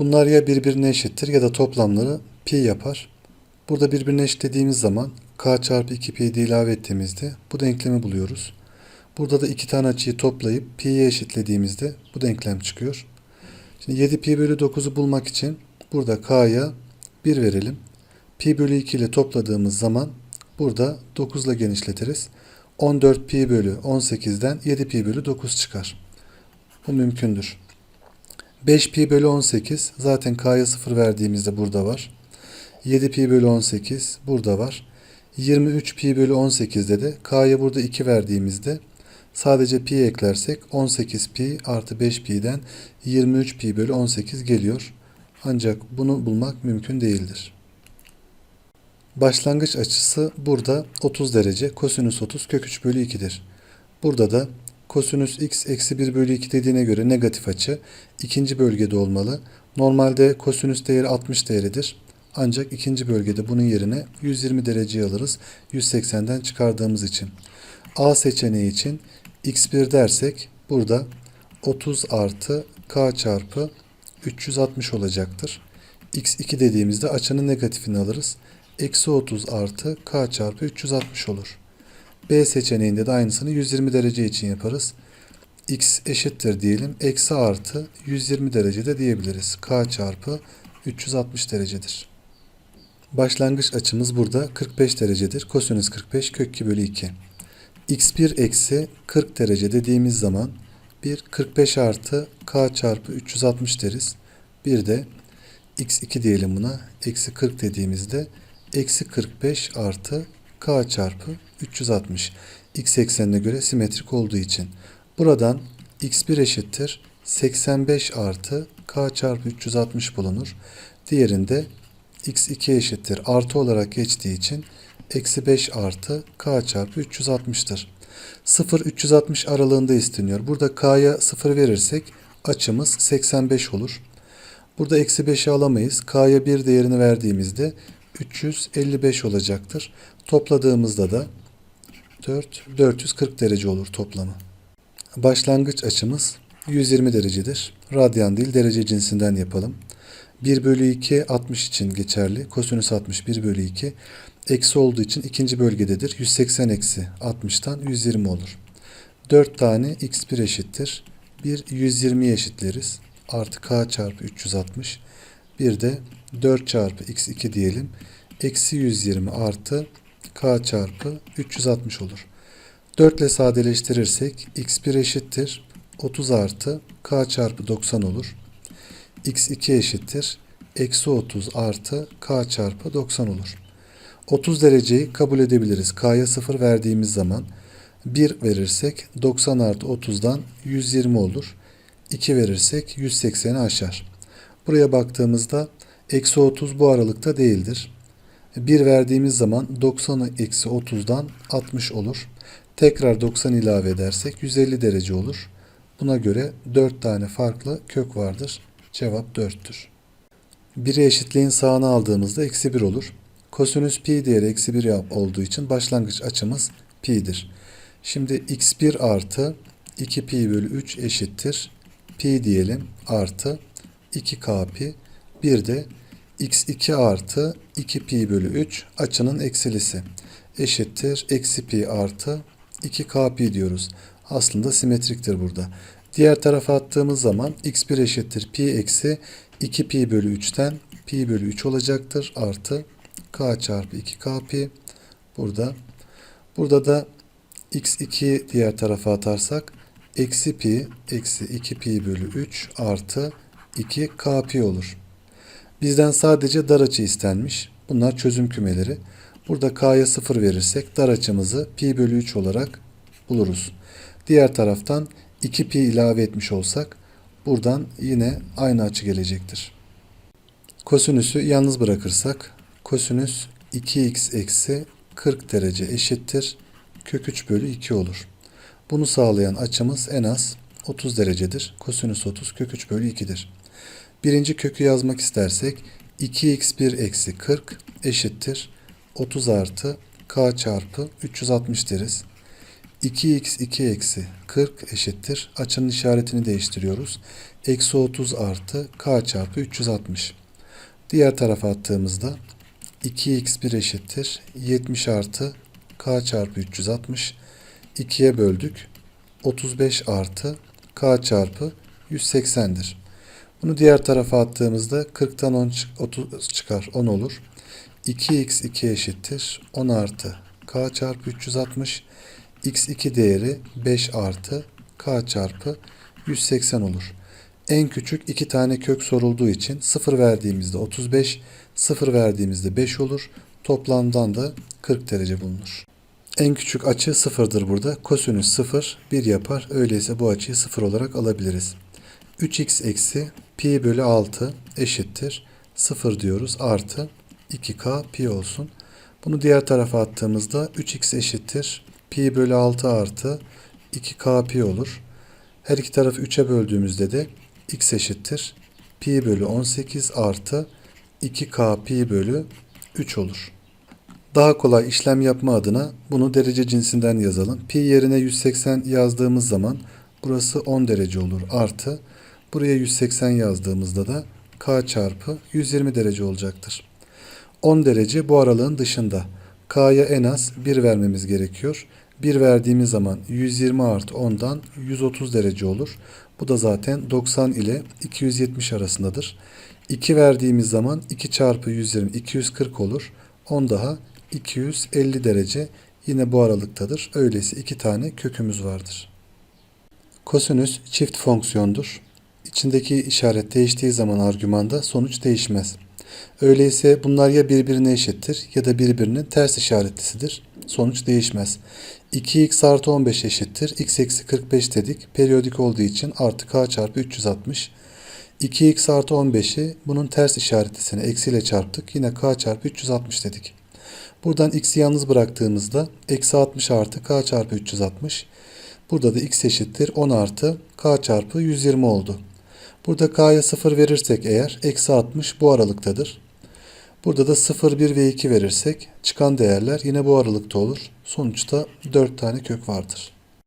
Bunlar ya birbirine eşittir ya da toplamları pi yapar. Burada birbirine eşitlediğimiz zaman k çarpı 2pi'yi de ilave ettiğimizde bu denklemi buluyoruz. Burada da iki tane açıyı toplayıp pi'ye eşitlediğimizde bu denklem çıkıyor. Şimdi 7 pi bölü 9'u bulmak için burada k'ya 1 verelim. Pi bölü 2 ile topladığımız zaman burada 9 ile genişletiriz. 14 pi bölü 18'den 7 pi bölü 9 çıkar. Bu mümkündür. 5 pi bölü 18 zaten k'ya 0 verdiğimizde burada var. 7 pi bölü 18 burada var. 23 pi bölü 18'de de k'ya burada 2 verdiğimizde sadece pi eklersek 18 pi artı 5 pi'den 23 pi bölü 18 geliyor. Ancak bunu bulmak mümkün değildir. Başlangıç açısı burada 30 derece. Kosinüs 30 kök 3 bölü 2'dir. Burada da kosinüs x eksi 1 bölü 2 dediğine göre negatif açı ikinci bölgede olmalı. Normalde kosinüs değeri 60 değeridir. Ancak ikinci bölgede bunun yerine 120 dereceyi alırız. 180'den çıkardığımız için. A seçeneği için x1 dersek burada 30 artı k çarpı 360 olacaktır. x2 dediğimizde açının negatifini alırız. Eksi 30 artı k çarpı 360 olur. B seçeneğinde de aynısını 120 derece için yaparız. x eşittir diyelim. Eksi artı 120 derecede diyebiliriz. k çarpı 360 derecedir. Başlangıç açımız burada 45 derecedir. Kosinüs 45 kök 2 bölü 2. x1 eksi 40 derece dediğimiz zaman bir 45 artı k çarpı 360 deriz. Bir de x2 diyelim buna. Eksi 40 dediğimizde eksi 45 artı k çarpı 360. x eksenine göre simetrik olduğu için. Buradan x1 eşittir 85 artı k çarpı 360 bulunur. Diğerinde x2 eşittir artı olarak geçtiği için eksi 5 artı k çarpı 360'tır. 0-360 aralığında isteniyor. Burada k'ya 0 verirsek açımız 85 olur. Burada eksi 5'i alamayız. K'ya 1 değerini verdiğimizde 355 olacaktır. Topladığımızda da 4, 440 derece olur toplamı. Başlangıç açımız 120 derecedir. Radyan değil derece cinsinden yapalım. 1 bölü 2 60 için geçerli. Kosinüs 60 1 bölü 2. Eksi olduğu için ikinci bölgededir. 180 eksi 60'tan 120 olur. 4 tane x1 eşittir. Bir 120 eşitleriz. Artı k çarpı 360. Bir de 4 çarpı x2 diyelim. Eksi 120 artı k çarpı 360 olur. 4 ile sadeleştirirsek x1 eşittir. 30 artı k çarpı 90 olur. x2 eşittir. Eksi 30 artı k çarpı 90 olur. 30 dereceyi kabul edebiliriz. K'ya 0 verdiğimiz zaman 1 verirsek 90 artı 30'dan 120 olur. 2 verirsek 180'i aşar. Buraya baktığımızda eksi 30 bu aralıkta değildir. 1 verdiğimiz zaman 90 eksi 30'dan 60 olur. Tekrar 90 ilave edersek 150 derece olur. Buna göre 4 tane farklı kök vardır. Cevap 4'tür. 1'i eşitliğin sağına aldığımızda eksi 1 olur. Kosinüs pi değeri eksi 1 olduğu için başlangıç açımız pi'dir. Şimdi x1 artı 2 pi bölü 3 eşittir. Pi diyelim artı 2k pi. Bir de x2 artı 2 pi bölü 3 açının eksilisi eşittir. Eksi pi artı 2k pi diyoruz. Aslında simetriktir burada. Diğer tarafa attığımız zaman x1 eşittir pi eksi 2 pi bölü 3'ten pi bölü 3 olacaktır. Artı k çarpı 2k pi. Burada. Burada da x2 diğer tarafa atarsak eksi pi eksi 2 pi bölü 3 artı 2 k pi olur. Bizden sadece dar açı istenmiş. Bunlar çözüm kümeleri. Burada k'ya 0 verirsek dar açımızı pi bölü 3 olarak buluruz. Diğer taraftan 2 pi ilave etmiş olsak buradan yine aynı açı gelecektir. Kosinüsü yalnız bırakırsak kosinüs 2x eksi 40 derece eşittir. Kök 3 bölü 2 olur. Bunu sağlayan açımız en az 30 derecedir. Kosinüs 30 kök 3 bölü 2'dir. Birinci kökü yazmak istersek 2x1 eksi 40 eşittir. 30 artı k çarpı 360 deriz. 2x2 eksi 40 eşittir. Açının işaretini değiştiriyoruz. Eksi 30 artı k çarpı 360. Diğer tarafa attığımızda 2x1 eşittir. 70 artı k çarpı 360. 2'ye böldük. 35 artı k çarpı 180'dir. Bunu diğer tarafa attığımızda 40'tan 10 çık- 30 çıkar 10 olur. 2x2 eşittir 10 artı k çarpı 360 x2 değeri 5 artı k çarpı 180 olur. En küçük iki tane kök sorulduğu için 0 verdiğimizde 35, 0 verdiğimizde 5 olur. Toplamdan da 40 derece bulunur. En küçük açı 0'dır burada. Kosinüs 0 1 yapar. Öyleyse bu açıyı 0 olarak alabiliriz. 3x eksi pi bölü 6 eşittir. 0 diyoruz artı 2k pi olsun. Bunu diğer tarafa attığımızda 3x eşittir. Pi bölü 6 artı 2k pi olur. Her iki tarafı 3'e böldüğümüzde de x eşittir. Pi bölü 18 artı 2k pi bölü 3 olur. Daha kolay işlem yapma adına bunu derece cinsinden yazalım. Pi yerine 180 yazdığımız zaman burası 10 derece olur. Artı buraya 180 yazdığımızda da k çarpı 120 derece olacaktır. 10 derece bu aralığın dışında. K'ya en az 1 vermemiz gerekiyor. 1 verdiğimiz zaman 120 artı 10'dan 130 derece olur. Bu da zaten 90 ile 270 arasındadır. 2 verdiğimiz zaman 2 çarpı 120 240 olur. 10 daha 250 derece yine bu aralıktadır. Öyleyse iki tane kökümüz vardır. Kosinüs çift fonksiyondur. İçindeki işaret değiştiği zaman argümanda sonuç değişmez. Öyleyse bunlar ya birbirine eşittir ya da birbirinin ters işaretlisidir. Sonuç değişmez. 2x artı 15 eşittir. x eksi 45 dedik. Periyodik olduğu için artı k çarpı 360. 2x artı 15'i bunun ters işaretlisini eksiyle çarptık. Yine k çarpı 360 dedik. Buradan x'i yalnız bıraktığımızda eksi 60 artı k çarpı 360. Burada da x eşittir 10 artı k çarpı 120 oldu. Burada k'ya 0 verirsek eğer eksi 60 bu aralıktadır. Burada da 0, 1 ve 2 verirsek çıkan değerler yine bu aralıkta olur. Sonuçta 4 tane kök vardır.